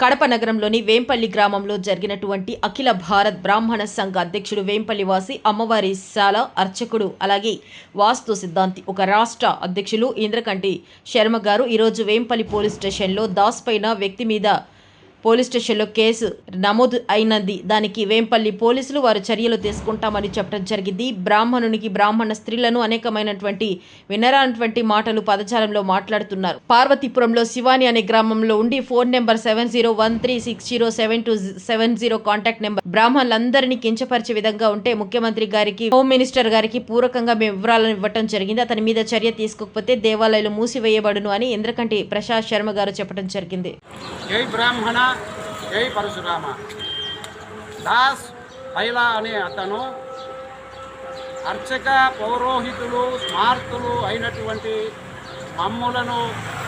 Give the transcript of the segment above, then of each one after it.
కడప నగరంలోని వేంపల్లి గ్రామంలో జరిగినటువంటి అఖిల భారత్ బ్రాహ్మణ సంఘ అధ్యక్షుడు వేంపల్లి వాసి అమ్మవారి శాల అర్చకుడు అలాగే వాస్తు సిద్ధాంతి ఒక రాష్ట్ర అధ్యక్షులు ఇంద్రకంటి శర్మ గారు. ఈరోజు వేంపల్లి పోలీస్ స్టేషన్లో దాస్ పైన వ్యక్తి మీద పోలీస్ స్టేషన్లో కేసు నమోదు అయినది. దానికి వేంపల్లి పోలీసులు వారు చర్యలు తీసుకుంటామని చెప్పడం జరిగింది. బ్రాహ్మణునికి బ్రాహ్మణ స్త్రీలను అనేకమైనటువంటి వినరానటువంటి మాటలు పదజాలంలో మాట్లాడుతున్నారు. పార్వతీపురంలో శివాని అనే గ్రామంలో ఉండి phone number seven zero one three six zero seven two seven zero contact number. బ్రాహ్మణులందరినీ కించపరిచే విధంగా ఉంటే ముఖ్యమంత్రి గారికి హోమ్ మినిస్టర్ గారికి పూరకంగా మేము వివరాలను ఇవ్వటం జరిగింది. అతని మీద చర్య తీసుకోకపోతే దేవాలయాలు మూసివేయబడును అని ఇంద్రకంటి ప్రశాంత్ శర్మ గారు చెప్పడం జరిగింది. జై బ్రాహ్మణ. జై పరశురామ. దాస్ పైలా అనే అతను అర్చక పౌరోహితులు స్మార్తులు అయినటువంటి మమ్ములను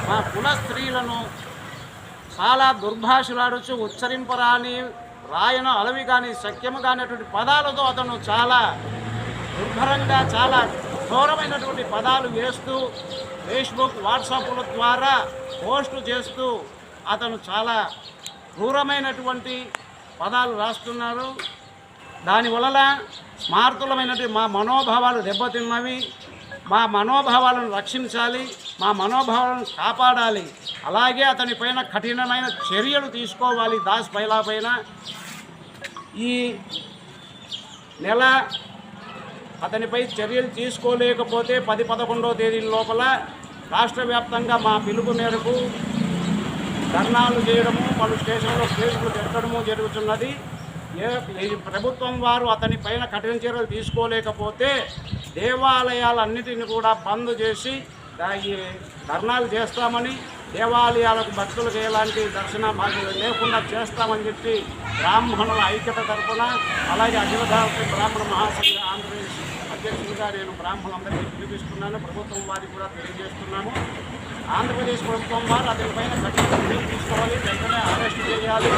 మా కుల స్త్రీలను చాలా దుర్భాషలాడుచు ఉచ్చరింపరాని రాయన అలవి కానీ శక్యము కానిటువంటి పదాలతో అతను చాలా దుర్భరంగా చాలా ఘోరమైనటువంటి పదాలు వేస్తూ ఫేస్బుక్ వాట్సాప్ల ద్వారా పోస్టు చేస్తూ అతను చాలా క్రూరమైనటువంటి పదాలు రాస్తున్నారు. దానివలన మార్తులమైనటువంటి మా మనోభావాలు దెబ్బతిన్నవి. మా మనోభావాలను రక్షించాలి. మా మనోభావాలను కాపాడాలి. అలాగే అతని పైన కఠినమైన చర్యలు తీసుకోవాలి దాస్ పైలా పైన. ఈ నెల అతనిపై చర్యలు తీసుకోలేకపోతే పది పదకొండవ తేదీ లోపల రాష్ట్ర వ్యాప్తంగా మా పిలుపు మేరకు ధర్నాలు చేయడము పలు స్టేషన్లో కేసులు పెట్టడము జరుగుతున్నది. ఏ ప్రభుత్వం వారు అతని పైన కఠిన చర్యలు తీసుకోలేకపోతే దేవాలయాలన్నిటిని కూడా బంద్ చేసి ధర్నాలు చేస్తామని దేవాలయాలకు భక్తులకు ఎలాంటి దర్శన భాగ్యం లేకుండా చేస్తామని చెప్పి బ్రాహ్మణుల ఐక్యత తరపున అలాగే అఖిల భారత బ్రాహ్మణ మహాసంఘ అధ్యక్షుడిగా నేను బ్రాహ్మణులందరికీ పిలిపిస్తున్నాను ప్రభుత్వం వారికి కూడా తెలియజేస్తున్నాను. ఆంధ్రప్రదేశ్ ప్రభుత్వం వారు అతనిపైన కఠిన చర్యలు తీసుకోవాలి వెంటనే అరెస్ట్ చేయాలి.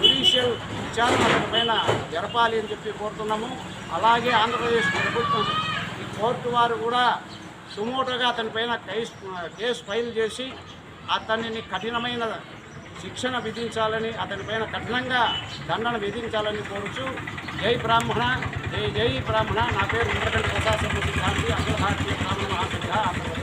జ్యుడిషియల్ విచారణ అతనిపైన జరపాలి అని చెప్పి కోరుతున్నాము. అలాగే ఆంధ్రప్రదేశ్ ప్రభుత్వం ఈ కోర్టు వారు కూడా సుమోటోగా అతనిపైన కేసు కేసు ఫైల్ చేసి అతనిని కఠినమైన శిక్షణ విధించాలని అతనిపైన కఠినంగా దండన విధించాలని కోరుచు జై బ్రాహ్మణ. జై జై బ్రాహ్మణ నా పేరు ఇంద్రకంఠ ప్రసాద్ గాంధీ అఖిల భారతీయ బ్రాహ్మణ మహాసంఘ ఆంధ్రప్రదేశ్